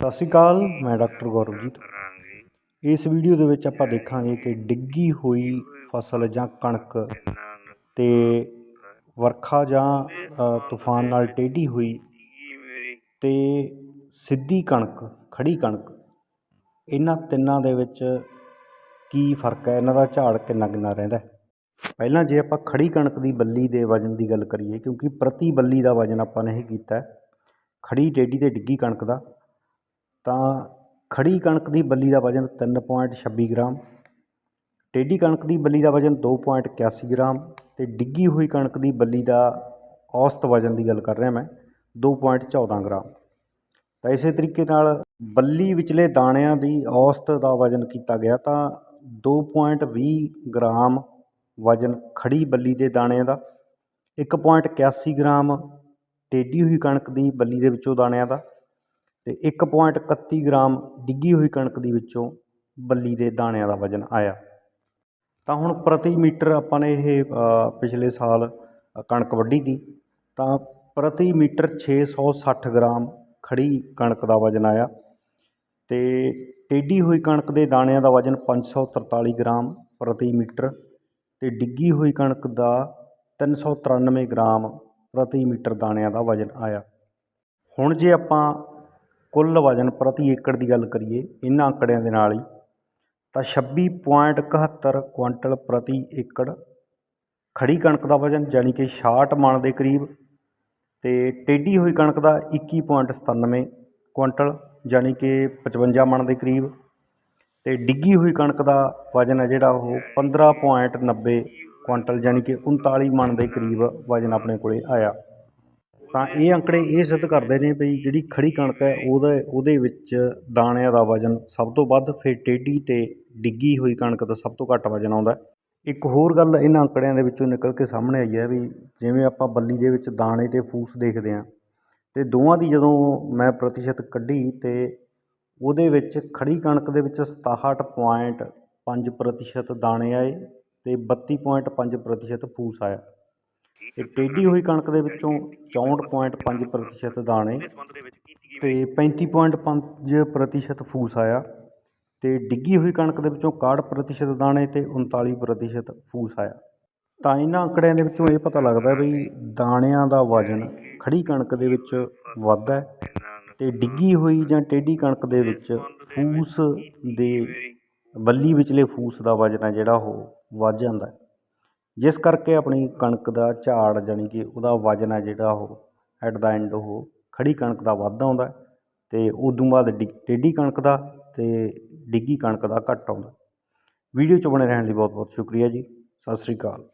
ਸਤਿ ਸ਼੍ਰੀ ਅਕਾਲ ਮੈਂ ਡਾਕਟਰ ਗੌਰਵਜੀਤ। ਇਸ ਵੀਡੀਓ ਦੇ ਵਿੱਚ ਆਪਾਂ ਦੇਖਾਂਗੇ ਕਿ ਡਿੱਗੀ ਹੋਈ ਫਸਲ ਜਾਂ ਕਣਕ ਤੇ ਵਰਖਾ ਜਾਂ ਤੂਫਾਨ ਨਾਲ ਟੇਢੀ ਹੋਈ ਤੇ ਸਿੱਧੀ ਕਣਕ ਖੜੀ ਕਣਕ। ਇਹਨਾਂ ਤਿੰਨਾਂ ਦੇ ਵਿੱਚ ਕੀ ਫ਼ਰਕ ਹੈ? ਇਹਨਾਂ ਦਾ ਝਾੜ ਕਿੰਨਾ ਕਿੰਨਾ ਰਹਿੰਦਾ ਪਹਿਲਾਂ ਜੇ ਆਪਾਂ ਖੜੀ ਕਣਕ ਦੀ ਬੱਲੀ ਦੇ ਵਜਨ ਦੀ ਗੱਲ ਕਰੀਏ ਕਿਉਂਕਿ ਪ੍ਰਤੀ ਬੱਲੀ ਦਾ ਵਜਨ ਆਪਾਂ ਨੇ ਇਹ ਕੀਤਾ ਹੈ, ਖੜੀ ਟੇਢੀ ਤੇ ਡਿੱਗੀ ਕਣਕ ਦਾ। ਤਾਂ ਖੜੀ ਕਣਕ ਦੀ ਬੱਲੀ ਦਾ ਵਜਨ 3.26 ਗ੍ਰਾਮ, ਟੇਢੀ ਕਣਕ ਦੀ ਬੱਲੀ ਦਾ ਵਜਨ 2.81 ਗ੍ਰਾਮ ਅਤੇ ਡਿੱਗੀ ਹੋਈ ਕਣਕ ਦੀ ਬੱਲੀ ਦਾ ਔਸਤ ਵਜਨ ਦੀ ਗੱਲ ਕਰ ਰਿਹਾ ਮੈਂ 2.14 ਗ੍ਰਾਮ। ਤਾਂ ਇਸੇ ਤਰੀਕੇ ਨਾਲ ਬੱਲੀ ਵਿਚਲੇ ਦਾਣਿਆਂ ਦੀ ਔਸਤ ਦਾ ਵਜਨ ਕੀਤਾ ਗਿਆ ਤਾਂ 2.20 ਗ੍ਰਾਮ ਵਜਨ ਖੜੀ ਬੱਲੀ ਦੇ ਦਾਣਿਆਂ ਦਾ 1.81 ਗ੍ਰਾਮ ਟੇਢੀ ਹੋਈ ਕਣਕ ਦੀ ਬੱਲੀ ਦੇ ਵਿੱਚੋਂ ਦਾਣਿਆਂ ਦਾ ਅਤੇ ਇੱਕ ਪੁਆਇੰਟ ਇਕੱਤੀ ਗ੍ਰਾਮ ਡਿੱਗੀ ਹੋਈ ਕਣਕ ਦੀ ਵਿੱਚੋਂ ਬੱਲੀ ਦੇ ਦਾਣਿਆਂ ਦਾ ਵਜਨ ਆਇਆ। ਤਾਂ ਹੁਣ ਪ੍ਰਤੀ ਮੀਟਰ ਆਪਾਂ ਨੇ ਇਹ ਪਿਛਲੇ ਸਾਲ ਕਣਕ ਵੱਢੀ ਤੀ। ਤਾਂ ਪ੍ਰਤੀ ਮੀਟਰ 660 ਗ੍ਰਾਮ ਖੜੀ ਕਣਕ ਦਾ ਵਜਨ ਆਇਆ ਤੇ ਟੇਢੀ ਹੋਈ ਕਣਕ ਦੇ ਦਾਣਿਆਂ ਦਾ ਵਜਨ 543 ਗ੍ਰਾਮ ਪ੍ਰਤੀ ਮੀਟਰ ਤੇ ਡਿੱਗੀ ਹੋਈ ਕਣਕ ਦਾ 393 ਗ੍ਰਾਮ ਪ੍ਰਤੀ ਮੀਟਰ ਦਾਣਿਆਂ ਦਾ ਵਜਨ ਆਇਆ। ਹੁਣ ਜੇ ਆਪਾਂ ਕੁੱਲ ਵਜਨ ਪ੍ਰਤੀ ਏਕੜ ਦੀ ਗੱਲ ਕਰੀਏ ਇਹਨਾਂ ਅੰਕੜਿਆਂ ਦੇ ਨਾਲ ਹੀ, ਤਾਂ 26.71 ਕੁਆਂਟਲ ਪ੍ਰਤੀ ਏਕੜ ਖੜੀ ਕਣਕ ਦਾ ਵਜਨ ਯਾਨੀ ਕਿ 66 ਮਣ ਦੇ ਕਰੀਬ ਤੇ ਟੇਢੀ ਹੋਈ ਕਣਕ ਦਾ 21.97 ਕੁਆਂਟਲ ਯਾਨੀ ਕਿ 55 ਮਣ ਦੇ ਕਰੀਬ ਤੇ ਡਿੱਗੀ ਹੋਈ ਕਣਕ ਦਾ ਵਜਨ ਹੈ ਜਿਹੜਾ ਉਹ 15.90 ਕੁਆਂਟਲ ਯਾਨੀ ਕਿ 39 ਮਣ ਦੇ ਕਰੀਬ ਵਜਨ ਆਪਣੇ ਕੋਲੇ ਆਇਆ। ਤਾਂ ਇਹ ਅੰਕੜੇ ਇਹ ਸਿੱਧ ਕਰਦੇ ਨੇ ਵੀ ਜਿਹੜੀ ਖੜੀ ਕਣਕ ਹੈ, ਉਹਦਾ, ਉਹਦੇ ਵਿੱਚ ਦਾਣਿਆਂ ਦਾ ਵਜਨ ਸਭ ਤੋਂ ਵੱਧ, ਫਿਰ ਟੇਢੀ ਤੇ ਡਿੱਗੀ ਹੋਈ ਕਣਕ ਦਾ ਸਭ ਤੋਂ ਘੱਟ ਵਜਨ ਆਉਂਦਾ ਇੱਕ ਹੋਰ ਗੱਲ ਇਹਨਾਂ ਅੰਕੜਿਆਂ ਦੇ ਵਿੱਚੋਂ ਨਿਕਲ ਕੇ ਸਾਹਮਣੇ ਆਈ ਹੈ ਵੀ ਜਿਵੇਂ ਆਪਾਂ ਬੱਲੀ ਦੇ ਵਿੱਚ ਦਾਣੇ ਤੇ ਫੂਸ ਦੇਖਦੇ ਹਾਂ, ਤੇ ਦੋਵਾਂ ਦੀ ਜਦੋਂ ਮੈਂ ਪ੍ਰਤੀਸ਼ਤ ਕੱਢੀ ਤੇ ਉਹਦੇ ਵਿੱਚ ਖੜੀ ਕਣਕ ਦੇ ਵਿੱਚ 67.5 ਪ੍ਰਤੀਸ਼ਤ ਦਾਣੇ ਆਏ ਤੇ 32.5 ਪ੍ਰਤੀਸ਼ਤ ਫੂਸ ਆਇਆ। ਤੇ ਟੇਢੀ ਹੋਈ ਕਣਕ ਦੇ ਵਿੱਚੋਂ 64.5 ਪ੍ਰਤੀਸ਼ਤ ਦਾਣੇ ਤੇ 35.5 ਪ੍ਰਤੀਸ਼ਤ ਫੂਸ ਆਇਆ ਤੇ ਡਿੱਗੀ ਹੋਈ ਕਣਕ ਦੇ ਵਿੱਚੋਂ 61 ਪ੍ਰਤੀਸ਼ਤ ਦਾਣੇ ਤੇ 39 ਪ੍ਰਤੀਸ਼ਤ ਫੂਸ ਆਇਆ। ਤਾਂ ਇਹਨਾਂ ਅੰਕੜਿਆਂ ਦੇ ਵਿੱਚੋਂ ਇਹ ਪਤਾ ਲੱਗਦਾ ਵੀ ਦਾਣਿਆਂ ਦਾ ਵਜਨ ਖੜੀ ਕਣਕ ਦੇ ਵਿੱਚ ਵੱਧਦਾ ਹੈ ਤੇ ਡਿੱਗੀ ਹੋਈ ਜਾਂ ਟੇਢੀ ਕਣਕ ਦੇ ਵਿੱਚ ਫੂਸ ਦੇ ਬੱਲੀ ਵਿਚਲੇ ਫੂਸ ਦਾ ਵਜਨ ਹੈ ਜਿਹੜਾ ਉਹ ਵੱਧ ਜਾਂਦਾ ਜਿਸ ਕਰਕੇ ਆਪਣੀ ਕਣਕ ਦਾ ਝਾੜ ਜਾਣੀ ਕਿ ਉਹਦਾ ਵਜਨ ਹੈ ਜਿਹੜਾ ਉਹ ਐਟ ਦਾ ਐਂਡ ਉਹ ਖੜੀ ਕਣਕ ਦਾ ਵੱਧ ਆਉਂਦਾ ਅਤੇ ਉਦੋਂ ਬਾਅਦ ਡਿ, ਟੇਢੀ ਕਣਕ ਦਾ ਅਤੇ ਡਿੱਗੀ ਕਣਕ ਦਾ ਘੱਟ ਆਉਂਦਾ ਵੀਡੀਓ 'ਚ ਬਣੇ ਰਹਿਣ ਲਈ ਬਹੁਤ ਬਹੁਤ ਸ਼ੁਕਰੀਆ ਜੀ। ਸਤਿ ਸ੍ਰੀ ਅਕਾਲ।